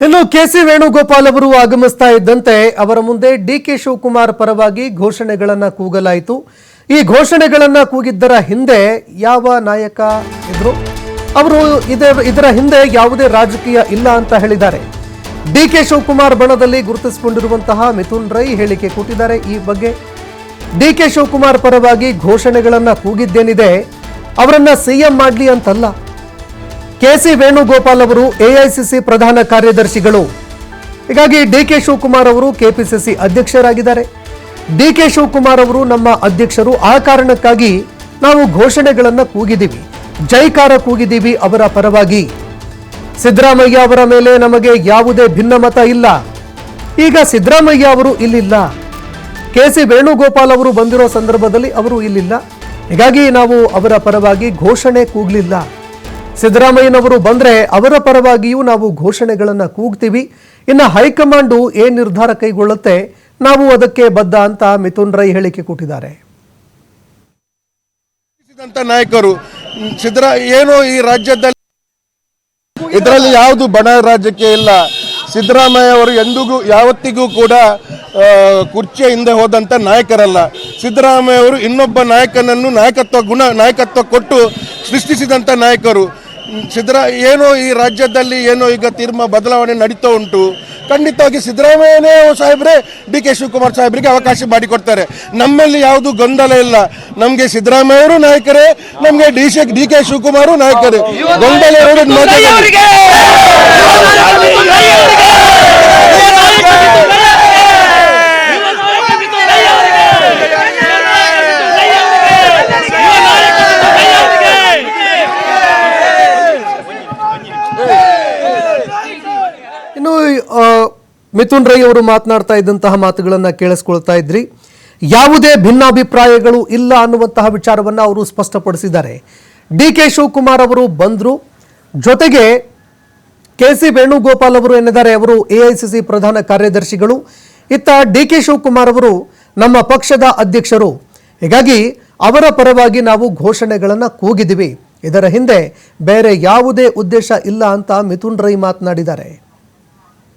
ಇನ್ನು ಕೆಸಿ ವೇಣುಗೋಪಾಲ್ ಅವರು ಆಗಮಿಸ್ತಾ ಇದ್ದಂತೆ ಅವರ ಮುಂದೆ ಡಿಕೆ ಶಿವಕುಮಾರ್ ಪರವಾಗಿ ಘೋಷಣೆಗಳನ್ನ ಕೂಗಲಾಯಿತು. ಈ ಘೋಷಣೆಗಳನ್ನ ಕೂಗಿದ್ದರ ಹಿಂದೆ ಯಾವ ನಾಯಕ ಇದ್ರು? ಅವರು ಇದರ ಹಿಂದೆ ಯಾವುದೇ ರಾಜಕೀಯ ಇಲ್ಲ ಅಂತ ಹೇಳಿದ್ದಾರೆ. ಡಿಕೆ ಶಿವಕುಮಾರ್ ಬಣದಲ್ಲಿ ಗುರುತಿಸಿಕೊಂಡಿರುವಂತಹ ಮಿಥುನ್ ರೈ ಹೇಳಿಕೆ ಕೊಟ್ಟಿದ್ದಾರೆ. ಈ ಬಗ್ಗೆ ಡಿಕೆ ಶಿವಕುಮಾರ್ ಪರವಾಗಿ ಘೋಷಣೆಗಳನ್ನ ಕೂಗಿದ್ದೇನಿದೆ. ಅವರನ್ನ ಸಿಎಂ ಮಾಡಲಿ ಅಂತಲ್ಲ. ಕೆಸಿ ವೇಣುಗೋಪಾಲ್ ಅವರು ಎಐಸಿಸಿ ಪ್ರಧಾನ ಕಾರ್ಯದರ್ಶಿಗಳು. ಹೀಗಾಗಿ ಡಿ ಕೆ ಶಿವಕುಮಾರ್ ಅವರು ಕೆಪಿಸಿಸಿ ಅಧ್ಯಕ್ಷರಾಗಿದ್ದಾರೆ. ಡಿ ಕೆ ಶಿವಕುಮಾರ್ ಅವರು ನಮ್ಮ ಅಧ್ಯಕ್ಷರು, ಆ ಕಾರಣಕ್ಕಾಗಿ ನಾವು ಘೋಷಣೆಗಳನ್ನು ಕೂಗಿದ್ದೀವಿ. ಜೈಕಾರ ಕೂಗಿದ್ದೀವಿ ಅವರ ಪರವಾಗಿ. ಸಿದ್ದರಾಮಯ್ಯ ಅವರ ಮೇಲೆ ನಮಗೆ ಯಾವುದೇ ಭಿನ್ನಮತ ಇಲ್ಲ. ಈಗ ಸಿದ್ದರಾಮಯ್ಯ ಅವರು ಇಲ್ಲಿಲ್ಲ. ಕೆ ಸಿ ವೇಣುಗೋಪಾಲ್ ಅವರು ಬಂದಿರೋ ಸಂದರ್ಭದಲ್ಲಿ ಅವರು ಇಲ್ಲಿಲ್ಲ. ಹೀಗಾಗಿ ನಾವು ಅವರ ಪರವಾಗಿ ಘೋಷಣೆ ಕೂಗಲಿಲ್ಲ. ಸಿದ್ದರಾಮಯ್ಯನವರು ಬಂದರೆ ಅವರ ಪರವಾಗಿಯೂ ನಾವು ಘೋಷಣೆಗಳನ್ನು ಕೂಗ್ತೀವಿ. ಇನ್ನು ಹೈಕಮಾಂಡು ಏನ್ ನಿರ್ಧಾರ ಕೈಗೊಳ್ಳುತ್ತೆ, ನಾವು ಅದಕ್ಕೆ ಬದ್ಧ ಅಂತ ಮಿಥುನ್ ರೈ ಹೇಳಿಕೆ ಕೊಟ್ಟಿದ್ದಾರೆ. ನಾಯಕರು ಏನು ಈ ರಾಜ್ಯದಲ್ಲಿ ಇದರಲ್ಲಿ ಯಾವುದು ಬಣ ರಾಜ್ಯಕ್ಕೆ ಇಲ್ಲ. ಸಿದ್ದರಾಮಯ್ಯ ಅವರು ಎಂದಿಗೂ, ಯಾವತ್ತಿಗೂ ಕೂಡ ಕುರ್ಚಿಯ ಹಿಂದೆ ಹೋದಂಥ ನಾಯಕರಲ್ಲ. ಸಿದ್ದರಾಮಯ್ಯ ಅವರು ಇನ್ನೊಬ್ಬ ನಾಯಕನನ್ನು ನಾಯಕತ್ವ ಗುಣ, ನಾಯಕತ್ವ ಕೊಟ್ಟು ಸೃಷ್ಟಿಸಿದಂಥ ನಾಯಕರು. ಸಿದ್ದರಾ ಏನೋ ಈ ರಾಜ್ಯದಲ್ಲಿ ಏನೋ ಈಗ ತೀರ್ಮ ಬದಲಾವಣೆ ನಡೀತಾ ಉಂಟು. ಖಂಡಿತವಾಗಿ ಸಿದ್ದರಾಮಯ್ಯನೇ ಸಾಹೇಬ್ರೆ ಡಿ ಕೆ ಶಿವಕುಮಾರ್ ಸಾಹೇಬ್ರಿಗೆ ಅವಕಾಶ ಮಾಡಿಕೊಡ್ತಾರೆ. ನಮ್ಮಲ್ಲಿ ಯಾವುದು ಗೊಂದಲ ಇಲ್ಲ. ನಮಗೆ ಸಿದ್ದರಾಮಯ್ಯರು ನಾಯಕರೇ ನಮಗೆ ಡಿ ಕೆ ಶಿವಕುಮಾರು ನಾಯಕರೇ. ಗೊಂದಲ ಇನ್ನು ಮಿಥುನ್ ರೈ ಅವರು ಮಾತನಾಡ್ತಾ ಇದ್ದಂತಹ ಮಾತುಗಳನ್ನು ಕೇಳಿಸ್ಕೊಳ್ತಾ ಇದ್ರಿ. ಯಾವುದೇ ಭಿನ್ನಾಭಿಪ್ರಾಯಗಳು ಇಲ್ಲ ಅನ್ನುವಂತಹ ವಿಚಾರವನ್ನು ಅವರು ಸ್ಪಷ್ಟಪಡಿಸಿದ್ದಾರೆ. ಡಿ ಕೆ ಶಿವಕುಮಾರ್ ಅವರು ಬಂದರು. ಜೊತೆಗೆ ಕೆ ಸಿ ವೇಣುಗೋಪಾಲ್ ಅವರು ಏನಿದ್ದಾರೆ ಅವರು ಎಐಸಿಸಿ ಪ್ರಧಾನ ಕಾರ್ಯದರ್ಶಿಗಳು. ಇತ್ತ ಡಿ ಕೆ ಶಿವಕುಮಾರ್ ಅವರು ನಮ್ಮ ಪಕ್ಷದ ಅಧ್ಯಕ್ಷರು. ಹೀಗಾಗಿ ಅವರ ಪರವಾಗಿ ನಾವು ಘೋಷಣೆಗಳನ್ನು ಕೂಗಿದ್ದೀವಿ ಇದರ ಹಿಂದೆ ಬೇರೆ ಯಾವುದೇ ಉದ್ದೇಶ ಇಲ್ಲ ಅಂತ ಮಿಥುನ್ ರೈ ಮಾತನಾಡಿದ್ದಾರೆ.